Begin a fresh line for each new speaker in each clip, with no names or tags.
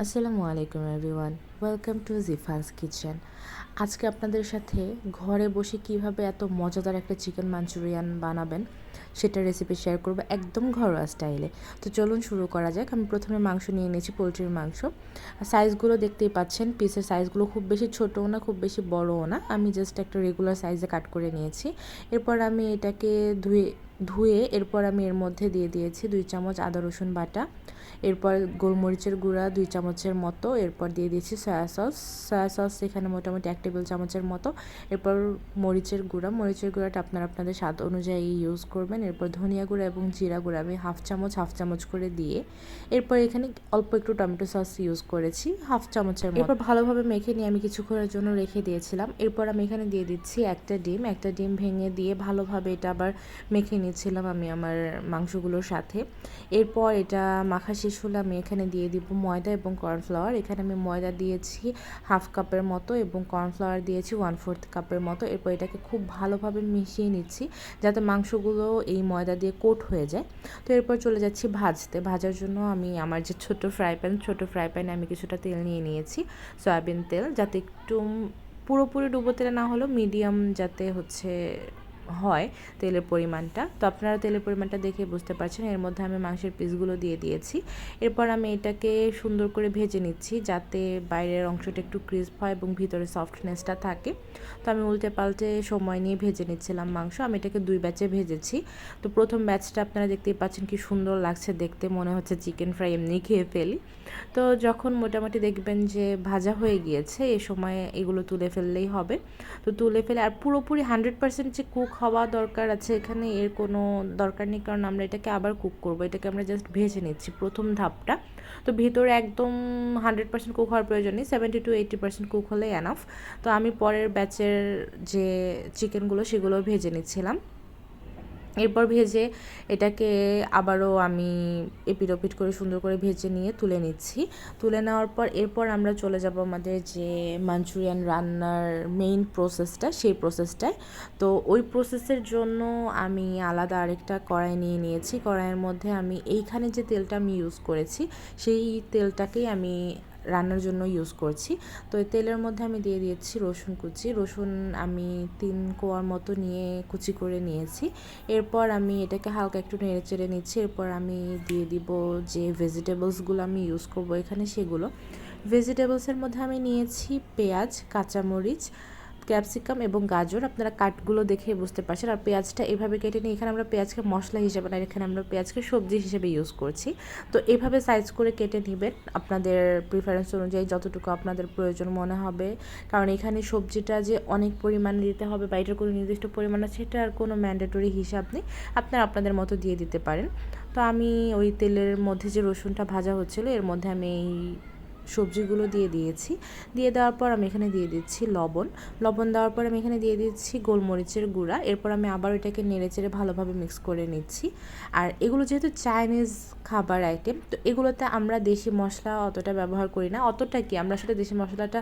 আসসালামু আলাইকুম everyone Welcome to Jifas kitchen আজকে আপনাদের সাথে ঘরে বসে কীভাবে এত মজাদার একটা চিকেন মাঞ্চুরিয়ান বানাবেন, সেটা রেসিপি শেয়ার করব একদম ঘরোয়া স্টাইলে তো চলুন শুরু করা যাক। আমি প্রথমে মাংস নিয়ে নিয়েছি, পোলট্রির মাংস। সাইজগুলো দেখতেই পাচ্ছেন পিসের সাইজগুলো খুব বেশি ছোটও না, খুব বেশি বড়ও না। আমি জাস্ট একটা রেগুলার সাইজে কাট করে নিয়েছি। এরপর আমি এটাকে ধুয়ে ধুয়ে এরপর আমি এর মধ্যে দিয়ে দিয়েছি দুই চামচ আদা রসুন বাটা। এরপর গোলমরিচের গুঁড়া দুই চামচের মতো। এরপর দিয়ে দিয়েছি সয়া সস সয়া সস এখানে মোটামুটি এক টেবিল চামচের মতো। এরপর মরিচের গুঁড়া, মরিচের গুঁড়াটা আপনারা আপনাদের স্বাদ অনুযায়ী ইউজ করবেন। এরপর ধনিয়া গুঁড়া এবং জিরা গুঁড়া আমি হাফ চামচ হাফ চামচ করে দিয়ে এরপর এখানে অল্প একটু টমেটো সস ইউজ করেছি, হাফ চামচের এরপর ভালোভাবে মেখে নিয়ে আমি কিছুক্ষণের জন্য রেখে দিয়েছিলাম। এরপর আমি এখানে দিয়ে দিচ্ছি একটা ডিম। একটা ডিম ভেঙে দিয়ে ভালোভাবে এটা আবার মেখে নিয়েছিলাম আমি আমার মাংসগুলোর সাথে। এরপর এটা মাখা শেষ হলে আমি এখানে দিয়ে দিব ময়দা এবং কর্নফ্লাওয়ার এখানে আমি ময়দা দিয়েছি হাফ কাপের মতো এবং কর্নফ্লাওয়ার দিয়েছি ওয়ান ফোর্থ কাপের মতো। এরপর এটাকে খুব ভালোভাবে মিশিয়ে নিচ্ছি যাতে মাংসগুলো এই ময়দা দিয়ে কোট হয়ে যায়। তো এরপর চলে যাচ্ছি ভাজতে। ভাজার জন্য আমি আমার যে ছোট ফ্রাই প্যান ছোটো ফ্রাই প্যানে আমি কিছুটা তেল নিয়ে নিয়েছি, সয়াবিন তেল, যাতে একটু পুরোপুরি ডুবো তেলে না হলেও মিডিয়াম যাতে হচ্ছে হয় তেলের পরিমাণটা। তো আপনারা তেলের পরিমাণটা দেখে বুঝতে পারছেন। এর মধ্যে আমি মাংসের পিসগুলো দিয়ে দিয়েছি। এরপর আমি এটাকে সুন্দর করে ভেজে নিচ্ছি যাতে বাইরের অংশটা একটু ক্রিস্প হয় এবং ভিতরে সফটনেসটা থাকে। তো আমি উল্টে পাল্টে সময় নিয়ে ভেজে নিচ্ছিলাম মাংস। আমি এটাকে দুই ব্যাচে ভেজেছি। তো প্রথম ব্যাচটা আপনারা দেখতেই পাচ্ছেন কি সুন্দর লাগছে দেখতে। মনে হচ্ছে চিকেন ফ্রাই এমনি খেয়ে ফেলি। তো যখন মোটামুটি দেখবেন যে ভাজা হয়ে গিয়েছে, এ সময় এগুলো তুলে ফেললেই হবে। তো তুলে ফেলে, আর পুরোপুরি হান্ড্রেড পার্সেন্ট যে কুক হওয়া দরকার আছে এখানে, এর কোনো দরকার নেই। কারণ আমরা এটাকে আবার কুক করব, এটাকে আমরা জাস্ট ভেজে নিচ্ছি প্রথম ধাপটা। তো ভিতরে একদম হান্ড্রেড পার্সেন্ট কুক হওয়ার প্রয়োজন নেই seventy to eighty percent cook হলে এনাফ তো আমি পরের ব্যাচের যে চিকেনগুলো সেগুলো ভেজে নিচ্ছিলাম। এরপর ভেজে এটাকে আবারও আমি এপিট ওপিট করে সুন্দর করে ভেজে নিয়ে তুলে নিচ্ছি। তুলে নেওয়ার পর এরপর আমরা চলে যাব আমাদের যে মাঞ্চুরিয়ান রান্নার মেইন প্রসেসটা সেই প্রসেসটায় তো ওই প্রসেসের জন্য আমি আলাদা আরেকটা কড়াই নিয়ে নিয়েছি। কড়াইয়ের মধ্যে আমি এইখানে যে তেলটা আমি ইউজ করেছি, সেই তেলটাকেই আমি রান্নার জন্য ইউজ করছি। তো এই তেলের মধ্যে আমি দিয়ে দিয়েছি রসুন কুচি। রসুন আমি তিন কোয়ার মতো নিয়ে কুচি করে নিয়েছি। এরপর আমি এটাকে হালকা একটু নেড়ে চেড়ে নিচ্ছি। এরপর আমি দিয়ে দিব যে ভেজিটেবলসগুলো আমি ইউজ করব এখানে সেগুলো। ভেজিটেবলসের মধ্যে আমি নিয়েছি পেঁয়াজ, কাঁচামরিচ ক্যাপসিকাম এবং গাজর, আপনারা কাটগুলো দেখে বুঝতে পারছেন। আর পেঁয়াজটা এভাবে কেটে নিই এখানে আমরা পেঁয়াজকে মশলা হিসেবে না, এখানে আমরা পেঁয়াজকে সবজি হিসেবে ইউজ করছি। তো এভাবে সাইজ করে কেটে নেবেন আপনাদের প্রিফারেন্স অনুযায়ী যতটুকু আপনাদের প্রয়োজন মনে হবে। কারণ এখানে সবজিটা যে অনেক পরিমাণে দিতে হবে বা এটার কোনো নির্দিষ্ট পরিমাণ আছে, সেটা আর কোনো ম্যান্ডেটরি হিসাব নেই। আপনারা আপনাদের মতো দিয়ে দিতে পারেন। তো আমি ওই তেলের মধ্যে যে রসুনটা ভাজা হচ্ছিল, এর মধ্যে আমি এই সবজিগুলো দিয়ে দিয়েছি। দিয়ে দেওয়ার পর আমি এখানে দিয়ে দিচ্ছি লবণ। লবণ দেওয়ার পর আমি এখানে দিয়ে দিচ্ছি গোলমরিচের গুঁড়া। এরপর আমি আবার ওইটাকে নেড়ে চেড়ে ভালোভাবে মিক্স করে নিচ্ছি। আর এগুলো যেহেতু চাইনিজ খাবার আইটেম তো এগুলোতে আমরা দেশি মশলা অতটা ব্যবহার করি না। অতটা কি? আমরা আসলে দেশি মশলাটা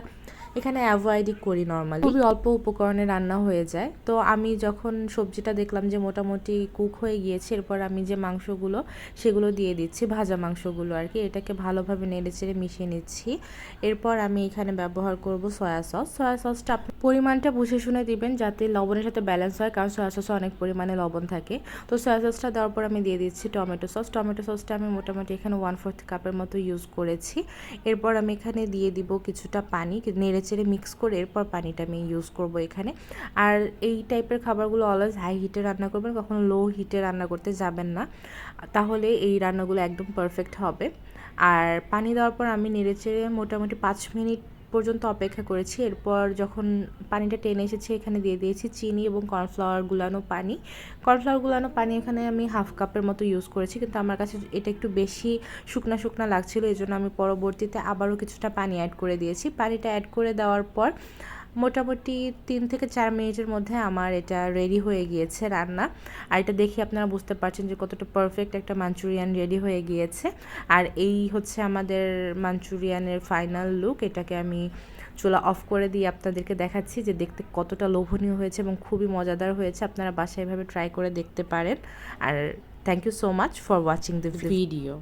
এখানে অ্যাভয়েডই করি নর্মালি খুবই অল্প উপকরণে রান্না হয়ে যায়। তো আমি যখন সবজিটা দেখলাম যে মোটামুটি কুক হয়ে গিয়েছে, এরপর আমি যে মাংসগুলো, সেগুলো দিয়ে দিচ্ছি, ভাজা মাংসগুলো আর কি, এটাকে ভালোভাবে নেড়ে চেড়ে মিশিয়ে নিচ্ছি। এরপর আমি এখানে ব্যবহার করব সয়া সস সয়া সসটা আপনি পরিমাণটা বুঝে শুনে দিবেন যাতে লবণের সাথে ব্যালেন্স হয়, কারণ সয়া সসে অনেক পরিমাণে লবণ থাকে। তো সয়া সসটা দেওয়ার পর আমি দিয়ে দিচ্ছি টমেটো সস টমেটো সসটা আমি মোটামুটি এখানে ওয়ান ফোর্থ কাপের মতো ইউজ করেছি। এরপর আমি এখানে দিয়ে দিব কিছুটা পানি, নেড়ে নেড়ে চেড়ে মিক্স করে এরপর পানিটা আমি ইউজ করব এখানে। আর এই টাইপের খাবারগুলো অলওয়েজ হাই হিটে রান্না করবেন, কখনো লো হিটে রান্না করতে যাবেন না। তাহলে এই রান্নাগুলো একদম পারফেক্ট হবে। আর পানি দেওয়ার পর আমি নেড়ে চেড়ে মোটামুটি পাঁচ মিনিট পর্যন্ত অপেক্ষা করেছি। এরপর যখন পানিটা টেনে এসেছে, এখানে দিয়ে দিয়েছি চিনি এবং কর্নফ্লাওয়ার গুলানো পানি। কর্নফ্লাওয়ার গুলানো পানি এখানে আমি হাফ কাপের মতো ইউজ করেছি, কিন্তু আমার কাছে এটা একটু বেশি শুকনা শুকনা লাগছিল এই জন্য আমি পরবর্তীতে আবারও কিছুটা পানি অ্যাড করে দিয়েছি। পানিটা অ্যাড করে দেওয়ার পর মোটামুটি তিন থেকে চার মিনিটের মধ্যে আমার এটা রেডি হয়ে গিয়েছে রান্না। আর এটা দেখে আপনারা বুঝতে পারছেন যে কতটা পারফেক্ট একটা মাঞ্চুরিয়ান রেডি হয়ে গিয়েছে। আর এই হচ্ছে আমাদের মাঞ্চুরিয়ানের ফাইনাল লুক এটাকে আমি চুলা অফ করে দিয়ে আপনাদেরকে দেখাচ্ছি যে দেখতে কতটা লোভনীয় হয়েছে এবং খুবই মজাদার হয়েছে। আপনারা বাসায় এভাবে ট্রাই করে দেখতে পারেন। আর thank you so much for watching the video